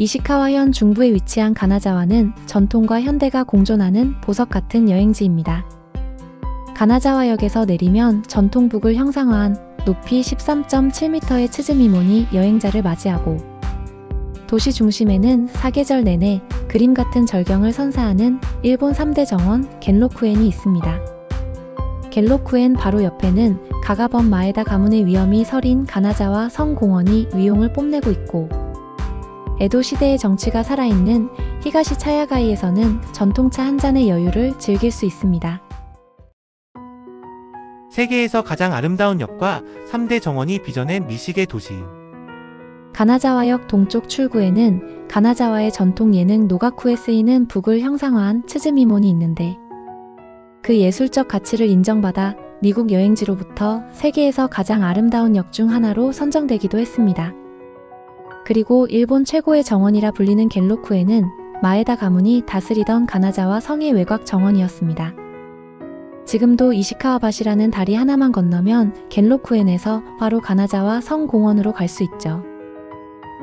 이시카와현 중부에 위치한 가나자와는 전통과 현대가 공존하는 보석 같은 여행지입니다. 가나자와역에서 내리면 전통 북을 형상화한 높이 13.7m의 츠즈미몬이 여행자를 맞이하고 도시 중심에는 사계절 내내 그림 같은 절경을 선사하는 일본 3대 정원 겐로쿠엔이 있습니다. 겐로쿠엔 바로 옆에는 가가범 마에다 가문의 위엄이 서린 가나자와 성공원이 위용을 뽐내고 있고 에도 시대의 정치가 살아있는 히가시 차야가이에서는 전통차 한 잔의 여유를 즐길 수 있습니다. 세계에서 가장 아름다운 역과 3대 정원이 빚어낸 미식의 도시. 가나자와역 동쪽 출구에는 가나자와의 전통 예능 노가쿠에 쓰이는 북을 형상화한 츠즈미몬이 있는데 그 예술적 가치를 인정받아 미국 여행지로부터 세계에서 가장 아름다운 역 중 하나로 선정되기도 했습니다. 그리고 일본 최고의 정원이라 불리는 겐로쿠에는 마에다 가문이 다스리던 가나자와 성의 외곽 정원이었습니다. 지금도 이시카와바시라는 다리 하나만 건너면 겐로쿠엔에서 바로 가나자와 성공원으로 갈 수 있죠.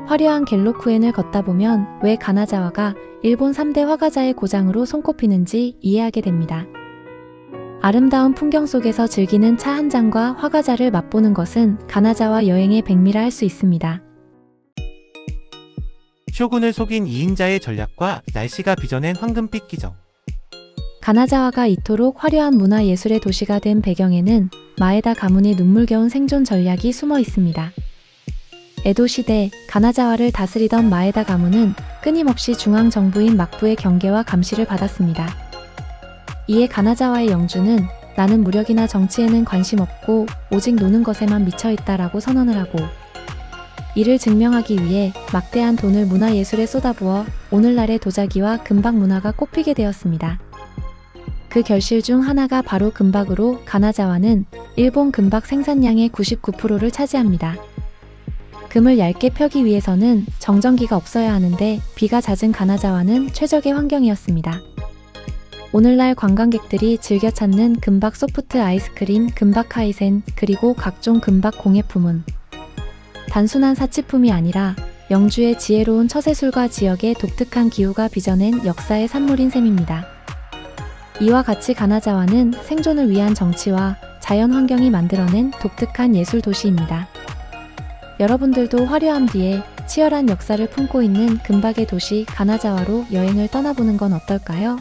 화려한 겐로쿠엔을 걷다 보면 왜 가나자와가 일본 3대 화가자의 고장으로 손꼽히는지 이해하게 됩니다. 아름다운 풍경 속에서 즐기는 차 한 잔과 화가자를 맛보는 것은 가나자와 여행의 백미라 할 수 있습니다. 쇼군을 속인 2인자의 전략과 날씨가 빚어낸 황금빛 기적. 가나자와가 이토록 화려한 문화예술의 도시가 된 배경에는 마에다 가문의 눈물겨운 생존 전략이 숨어 있습니다. 에도 시대 가나자와를 다스리던 마에다 가문은 끊임없이 중앙 정부인 막부의 경계와 감시를 받았습니다. 이에 가나자와의 영주는 나는 무력이나 정치에는 관심 없고 오직 노는 것에만 미쳐 있다라고 선언을 하고 이를 증명하기 위해 막대한 돈을 문화예술에 쏟아부어 오늘날의 도자기와 금박 문화가 꼽히게 되었습니다. 그 결실 중 하나가 바로 금박으로 가나자와는 일본 금박 생산량의 99%를 차지합니다. 금을 얇게 펴기 위해서는 정전기가 없어야 하는데 비가 잦은 가나자와는 최적의 환경이었습니다. 오늘날 관광객들이 즐겨 찾는 금박 소프트 아이스크림, 금박 카이센, 그리고 각종 금박 공예품은 단순한 사치품이 아니라 영주의 지혜로운 처세술과 지역의 독특한 기후가 빚어낸 역사의 산물인 셈입니다. 이와 같이 가나자와는 생존을 위한 정치와 자연 환경이 만들어낸 독특한 예술 도시입니다. 여러분들도 화려함 뒤에 치열한 역사를 품고 있는 금박의 도시 가나자와로 여행을 떠나보는 건 어떨까요?